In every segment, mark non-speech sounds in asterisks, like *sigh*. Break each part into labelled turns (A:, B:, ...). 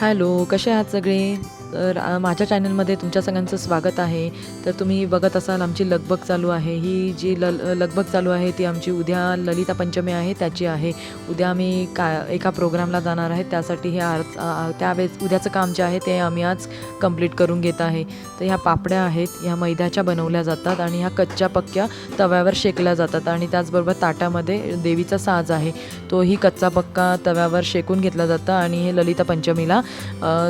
A: Hello कसे आहात सगळे? तर माझ्या चॅनलमध्ये तुमच्या सगळ्यांचं स्वागत आहे. तर तुम्ही बघत असाल आमची लगबग चालू आहे. ही जी ल लगबग चालू आहे ती आमची उद्या ललिता पंचमी आहे त्याची आहे. उद्या आम्ही का एका प्रोग्रामला जाणार आहे. त्यासाठी हे आज त्यावेळेस उद्याचं काम जे आहे ते आम्ही आज कंप्लीट करून घेत आहे. तर ह्या पापड्या आहेत ह्या मैद्याच्या बनवल्या जातात आणि ह्या कच्च्या पक्क्या तव्यावर शेकल्या जातात आणि त्याचबरोबर ताटामध्ये देवीचा साज आहे. तोही कच्चा पक्का तव्यावर शेकून घेतला जातं आणि हे ललिता पंचमीला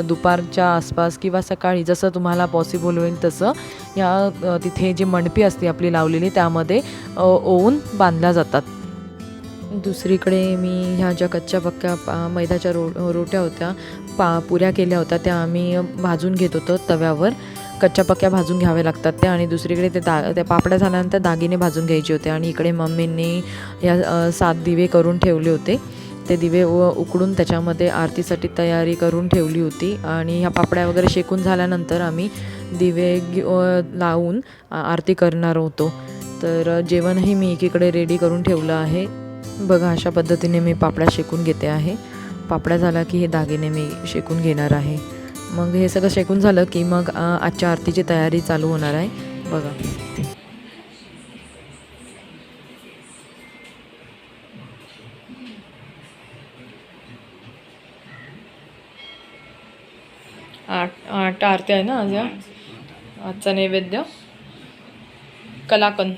A: दुपारच्या आसपास किंवा सकाळी जसं तुम्हाला पॉसिबल होईल तसं या तिथे जी मणपी असते आपली लावलेली त्यामध्ये ओवून बांधल्या जातात. दुसरीकडे मी ह्या ज्या कच्च्या पक्क्या पा- मैद्याच्या रो रोट्या होत्या पा पुऱ्या केल्या होत्या त्या आम्ही भाजून घेत होतो तव्यावर. कच्च्या पक्क्या भाजून घ्याव्या लागतात त्या आणि दुसरीकडे ते दा त्या पापड्या झाल्यानंतर दागिने भाजून घ्यायचे होते आणि इकडे मम्मींनी या सात दिवे करून ठेवले होते. ते दिवे व उकडून त्याच्यामध्ये आरतीसाठी तयारी करून ठेवली होती. आणि ह्या पापड्या वगैरे शेकून झाल्यानंतर आम्ही दिवे घे- लावून आरती करणार होतो. तर जेवणही मी एकीकडे रेडी करून ठेवलं आहे. बघा अशा पद्धतीने मी पापड्या शेकून घेते आहे. पापड्या झाला की हे दागिने मी शेकून घेणार आहे. मग हे सगळं शेकून झालं की मग आजच्या आरतीची तयारी चालू होणार आहे. बघा. आठ आरती आहे ना आज या आजचा नैवेद्य. कलाकंद.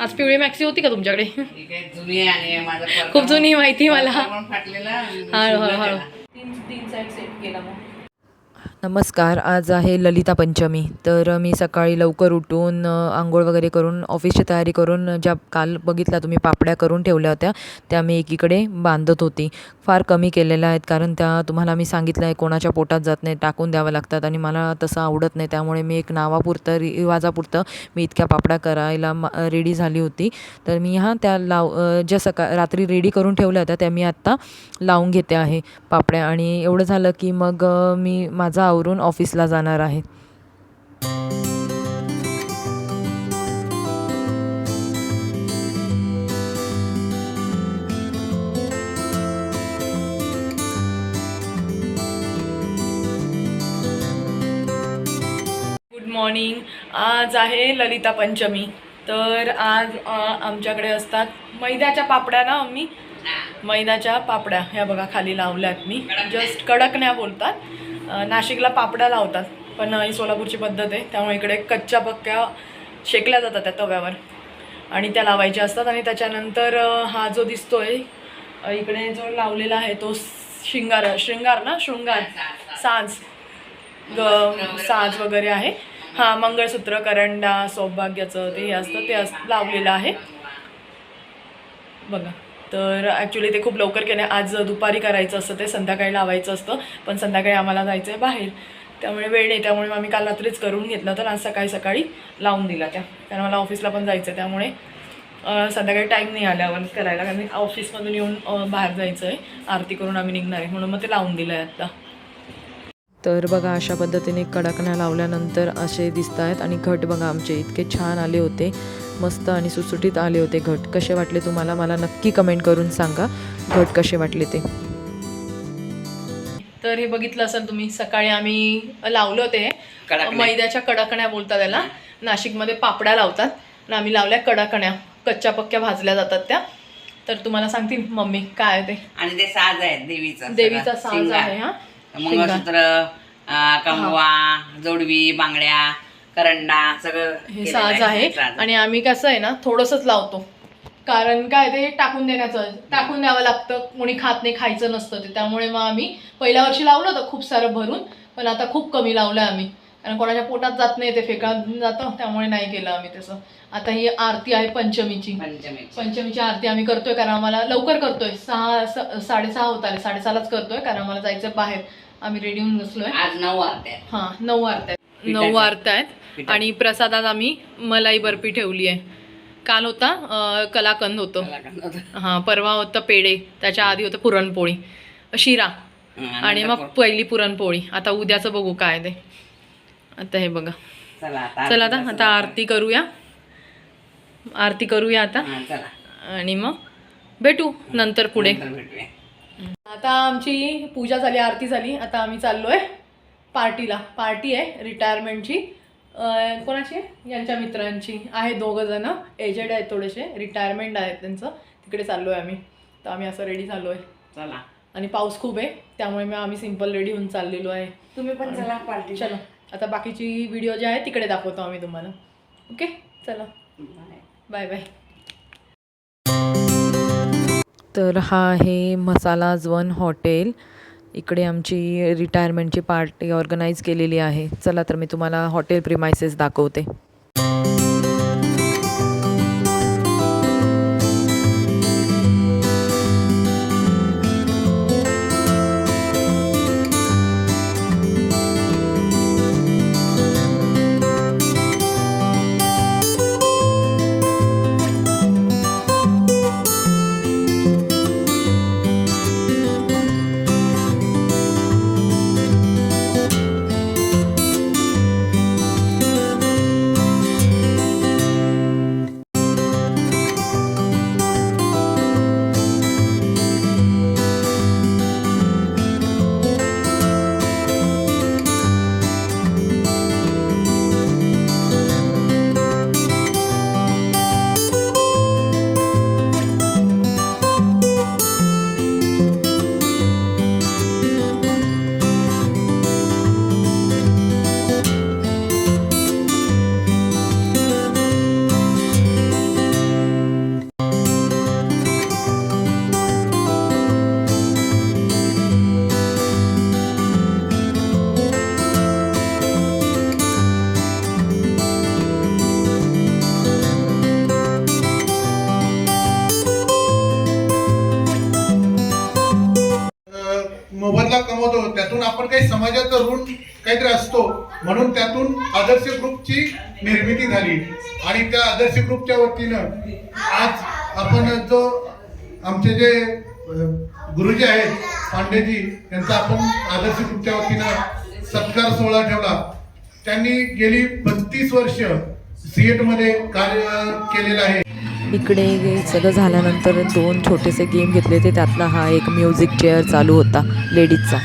A: आज पिवळी मॅक्सी होती का तुमच्याकडे?
B: ठीक आहे जुनी आणि माझा पडदा-
A: खूप जुनी माहिती मला. *laughs*
B: आणि
A: हळू. तीन तीन साईड सेट केला मग. नमस्कार आज आहे ललिता पंचमी. तर मी सकाळी लवकर उठून आंघोळ वगैरे करून ऑफिसची तयारी करून ज्या काल बघितल्या तुम्ही पापड्या करून ठेवल्या होत्या त्या मी एकीकडे बांधत होती. फार कमी केलेल्या आहेत कारण त्या तुम्हाला मी सांगितलं आहे कोणाच्या पोटात जात नाही टाकून द्याव्या लागतात आणि मला तसं आवडत नाही. त्यामुळे मी एक नावापुरतं रिवाजापुरतं मी इतक्या पापड्या करायला रेडी झाली होती. तर मी ह्या त्या लाव ज्या सकाळ रात्री रेडी करून ठेवल्या होत्या त्या मी आत्ता लावून घेते आहे पापड्या. आणि एवढं झालं की मग मी माझा आवरून ऑफिसला जाणार आहे. गुड मॉर्निंग आज आहे ललिता पंचमी. तर आज आमच्याकडे असतात मैद्याच्या पापड्या ना आम्ही मैद्याच्या पापड्या. ह्या बघा खाली लावल्यात मी. जस्ट कडकण्या बोलतात. नाशिकला पापड्या लावतात पण ही सोलापूरची पद्धत आहे. त्यामुळे इकडे कच्च्या पक्क्या शेकल्या जातात त्या तव्यावर आणि त्या लावायच्या असतात आणि त्याच्यानंतर हा जो दिसतोय आहे इकडे जो लावलेला आहे तो शिंगार शृंगार ना? शृंगार. साज. ग साज वगैरे आहे. हां मंगळसूत्र करंडा सौभाग्याचं ते हे असतं ते लावलेलं आहे. बघा. तर ॲक्च्युली ते खूप लवकर केलं आज दुपारी करायचं असतं ते संध्याकाळी लावायचं असतं पण संध्याकाळी आम्हाला जायचं आहे बाहेर. त्यामुळे वेळ नाही. त्यामुळे मग आम्ही काल रात्रीच करून घेतलं तर आज सकाळी सकाळी लावून दिला त्या. कारण मला ऑफिसला पण जायचं आहे त्यामुळे संध्याकाळी टाईम नाही आल्यावर करायला. कारण ऑफिसमधून येऊन बाहेर जायचं आहे आरती करून आम्ही निघणार आहे. म्हणून मग ते लावून दिलं आहे आत्ता तर बघा अशा पद्धतीने कडकण्या लावल्यानंतर असे दिसत आहेत आणि घट बघा आमचे इतके छान आले होते. मस्त आणि सुटसुटीत आले होते घट. कसे वाटले तुम्हाला? मला नक्की कमेंट करून सांगा. घट कसे वाटले ते? तर हे बघितलं असेल तुम्ही सकाळी आम्ही लावलं होते.
B: कडकण्या.
A: मैद्याच्या कडकण्या बोलतात त्याला. नाशिकमध्ये पापड्या लावतात. आणि आम्ही लावल्या कडकण्या. कच्च्या पक्क्या भाजल्या जातात त्या. तर तुम्हाला सांगतील मम्मी काय आहे ते?
B: आणि ते साज आहे देवीचा
A: देवीचा. साज. आहे हा.
B: मंगळसूत्र अं, कंगवा जोडवी बांगड्या. करंडा सगळं
A: हे
B: केलेलं
A: साज आहे
B: साज.
A: आणि आम्ही कसं आहे ना थोडंसंच लावतो. कारण काय ते टाकून देण्याचं टाकून द्यावं लागतं. कोणी खात नाही खायचं नसतं ते. त्यामुळे मग आम्ही पहिल्या वर्षी लावलं होतं खूप सारं भरून पण आता खूप कमी लावलं आम्ही. कारण कोणाच्या पोटात जात नाही ते फेका जातं. त्यामुळे नाही केलं आम्ही तसं. आता ही आरती आहे पंचमीची.
B: पंचमी
A: पंचमीची आरती आम्ही करतोय कारण आम्हाला लवकर करतोय. सहा स- साडेसहा होत आले साडेसहालाच करतोय कारण आम्हाला जायचं बाहेर. आम्ही रेडी होऊन बसलोय.
B: आज नऊ वाजते
A: हा नऊ आरत्या आहेत.
B: पिठाच्या.
A: नऊ आरत्या आहेत. आणि प्रसादात आम्ही मलाई बर्फी ठेवली आहे. काल होता कलाकंद होतं. हां परवा होतं पेढे त्याच्या आधी होतं पुरणपोळी. शिरा. आणि मग पहिली पुरणपोळी. आता उद्याचं बघू काय ते. आता हे बघा.
B: चला आता
A: आता आरती करूया. आरती करूया आता. आणि मग भेटू नंतर पुढे. आता आमची पूजा झाली आरती झाली. आता आम्ही चाललोय पार्टीला. पार्टी आहे रिटायरमेंटची कोणाची? आहे? यांच्या मित्रांची. आहे दोघं जण. एजेड आहेत थोडेसे. रिटायरमेंट आहेत त्यांचं. तिकडे चाललोय आम्ही. तर आम्ही असं रेडी झालोय.
B: चला.
A: आणि पाऊस खूप आहे. त्यामुळे मग आम्ही सिंपल रेडी होऊन चाललेलो आहे.
B: तुम्ही पण चला पार्टी
A: चलो. आता बाकीची व्हिडिओ जे आहे तिकडे दाखवतो आम्ही तुम्हाला. ओके चला. बाय बाय तर हा आहे मसाला वन हॉटेल. इकडे आमची रिटायरमेंटची पार्टी ऑर्गनाईज केलेली आहे. चला तर मी तुम्हाला हॉटेल प्रिमायसेस दाखवते.
C: काही समाजाचा ऋण काहीतरी असतो म्हणून त्यातून आदर्श ग्रुपची निर्मिती झाली. आणि त्या आदर्श ग्रुपच्या वतीनं आज आपण जो आमचे जे गुरुजी आहेत पांडेजी यांचा आपण आदर्श ग्रुपच्या वतीनं सत्कार सोहळा ठेवला. त्यांनी गेली बत्तीस वर्ष सीएटमध्ये कार्य केलेलं आहे.
A: इकडे सगळं झाल्यानंतर दोन छोटेसे गेम घेतले होते. त्यातला हा एक म्युझिक चेअर चालू होता लेडीजचा.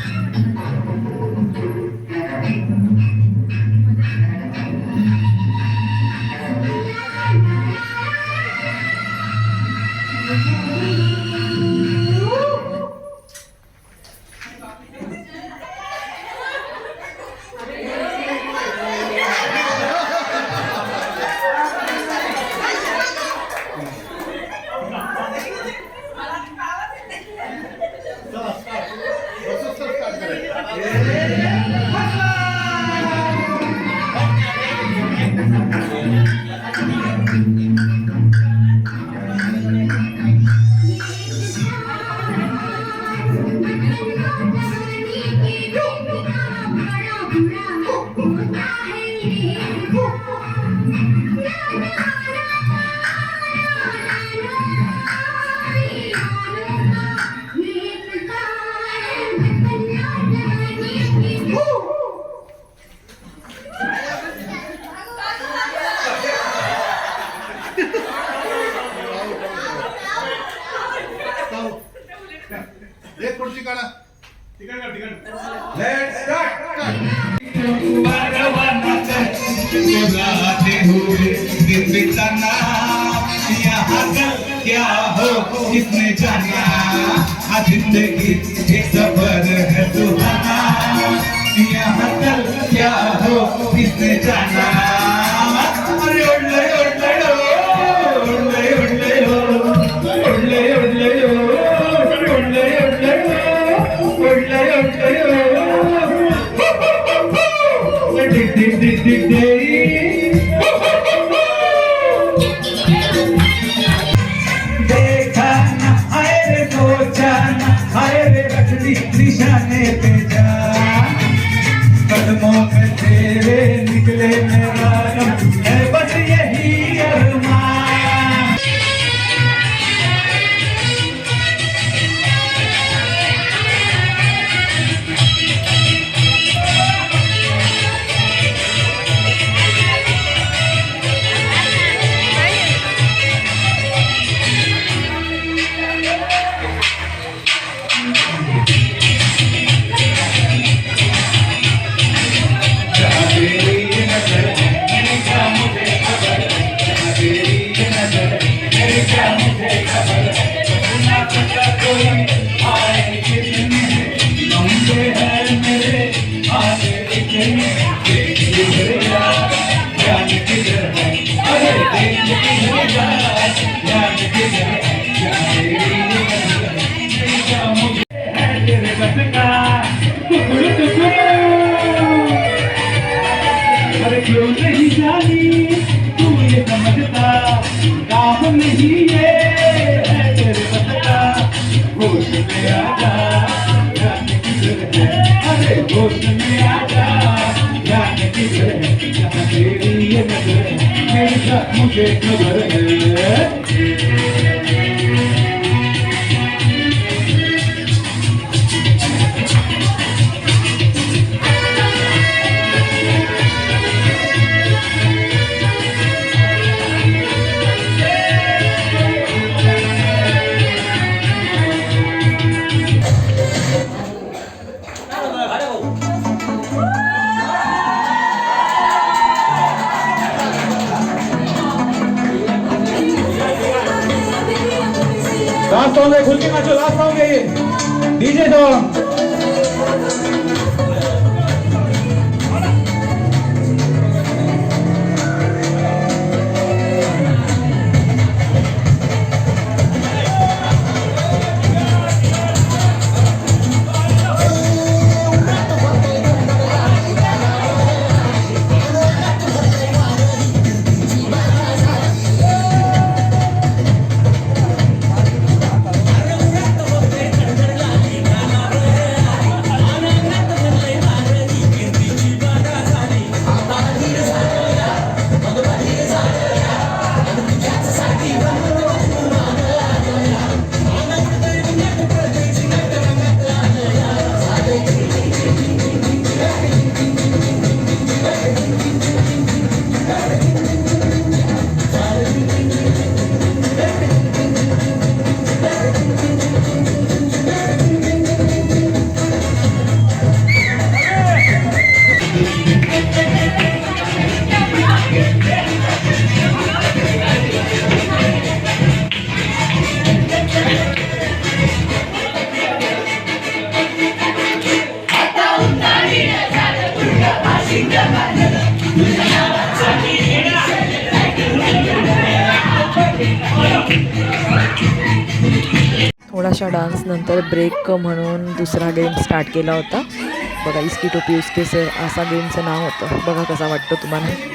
C: तिकडे तिकडे
D: कल क्या हो किसने जाना आ जिंदगी एक सफर है सुहाना यहाँ कल क्या हो किसने जाना Did, did, did, did. अरे क्यों नहीं जानी तू ये समझता काम नहीं ये तेरे होश में जाने अरे में आजा जाने तेरी ये नज़र मेरे मुझे खबर
A: डान्सनंतर डान्स नंतर ब्रेक म्हणून दुसरा गेम स्टार्ट केला होता. बघा इस्की टोपी उसके सर असा गेमचं नाव होतं. बघा कसा वाटतं तुम्हाला.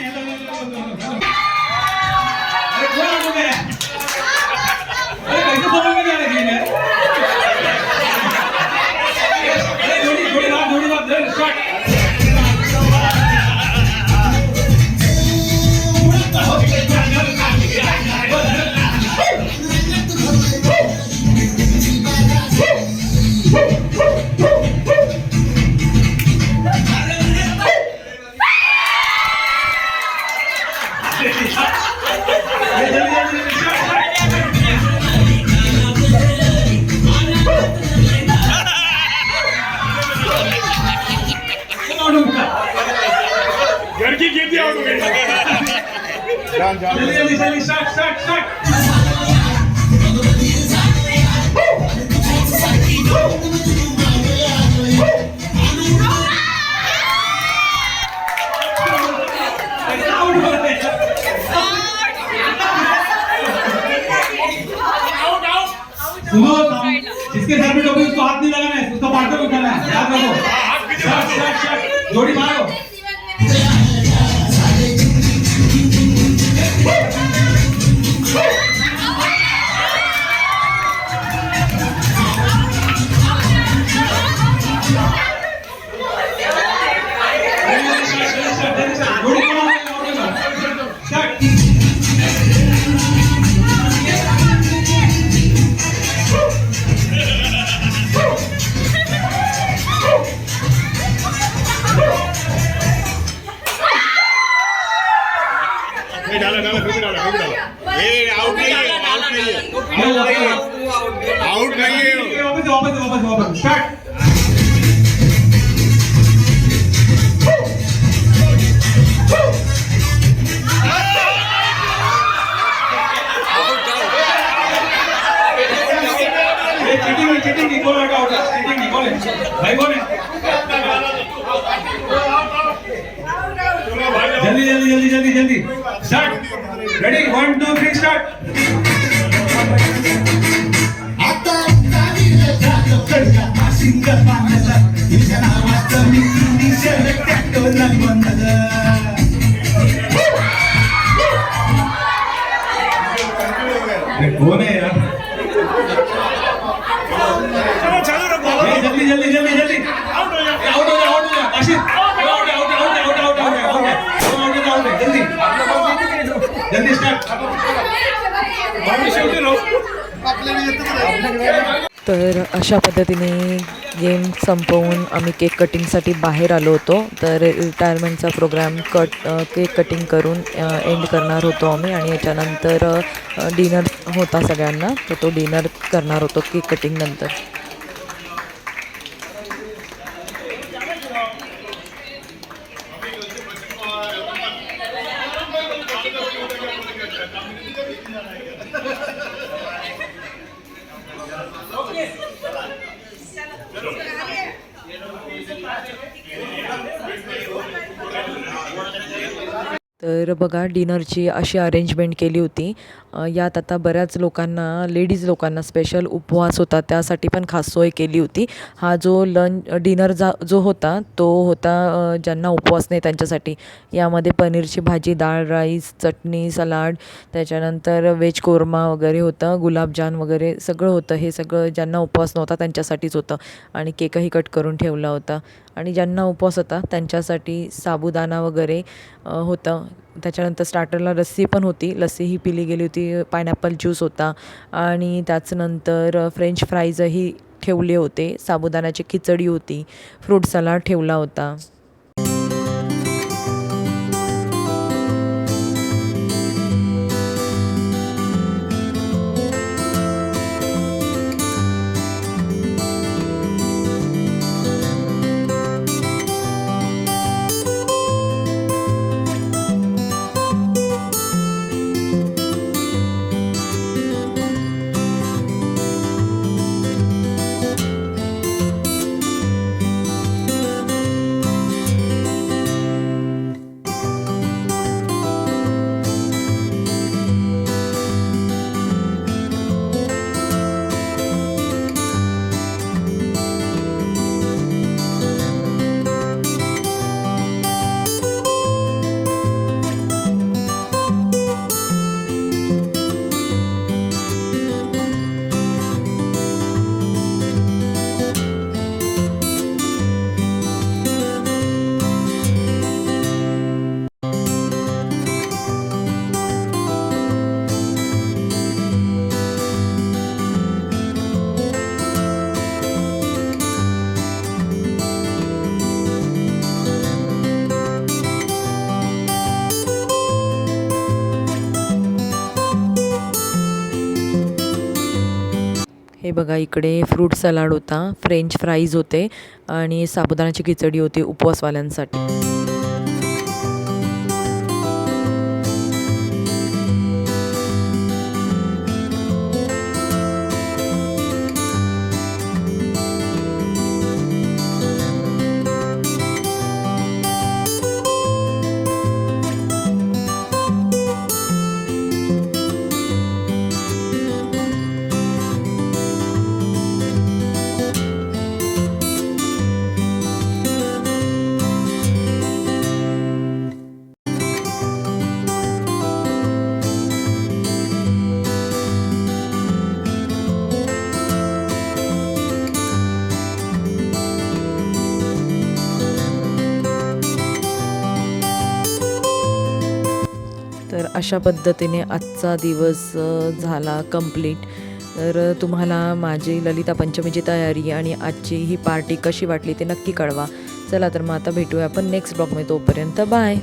D: घर की खेती आउट हो गई जल्दी जल्दी जल्दी स्टार्ट सुनो जिसके सर में टोपी उसको हाथ नहीं लगाना है उसका पार्टनर उठाना है। याद रखो। जोड़ी मारो।
E: डाला डाला फिर डाला फिर डाला? ये आउट नहीं है आउट नहीं है आउट नहीं है
D: वापस वापस वापस start cheating cheating out cheating जल्दी जल्दी जल्दी जल्दी जल्दी ready one two three start आता सिंग पाण्याचा तुझ्या नावाचं कोण आहे यार? चलो चालू रखो जल्दी जल्दी जल्दी जल्दी.
A: तर अशा पद्धतीने गेम संपवून आम्ही केक कटिंगसाठी बाहेर आलो होतो. तर रिटायरमेंटचा प्रोग्राम कट केक कटिंग करून एंड करणार होतो आम्ही. आणि याच्यानंतर डिनर होता सगळ्यांना. तर तो डिनर करणार होतो केक कटिंगनंतर नंतर तर बघा डिनरची अशी अरेंजमेंट केली होती. यात आता बऱ्याच लोकांना लेडीज लोकांना स्पेशल उपवास होता त्यासाठी पण खास सोय केली होती. हा जो लंच डिनर जा जो होता तो होता ज्यांना उपवास नाही त्यांच्यासाठी. यामध्ये पनीरची भाजी डाळ राईस चटणी सलाड त्याच्यानंतर व्हेज कोरमा वगैरे होतं गुलाबजान वगैरे सगळं होतं. हे सगळं ज्यांना उपवास नव्हता त्यांच्यासाठीच होतं. आणि केकही कट करून ठेवला होता. आणि ज्यांना उपवास होता त्यांच्यासाठी साबुदाणा वगैरे होतं. त्याच्यानंतर स्टार्टरला लस्सी पण होती. लस्सी ही पिली गेली होती. पायनॅपल ज्यूस होता. आणि त्याचनंतर फ्रेंच फ्राईजही ठेवले होते. साबुदाण्याची खिचडी होती. फ्रूट सलाड ठेवला होता. हे बघा इकडे फ्रूट सलाड होता फ्रेंच फ्राईज होते आणि साबुदाण्याची खिचडी होती उपवासवाल्यांसाठी. अशा पद्धतीने आजचा दिवस झाला कंप्लीट तर तुम्हाला माझी ललिता पंचमीची तयारी आणि आजची ही पार्टी कशी वाटली ते नक्की कळवा. चला तर मग आता भेटूया आपण नेक्स्ट ब्लॉगमध्ये तोपर्यंत बाय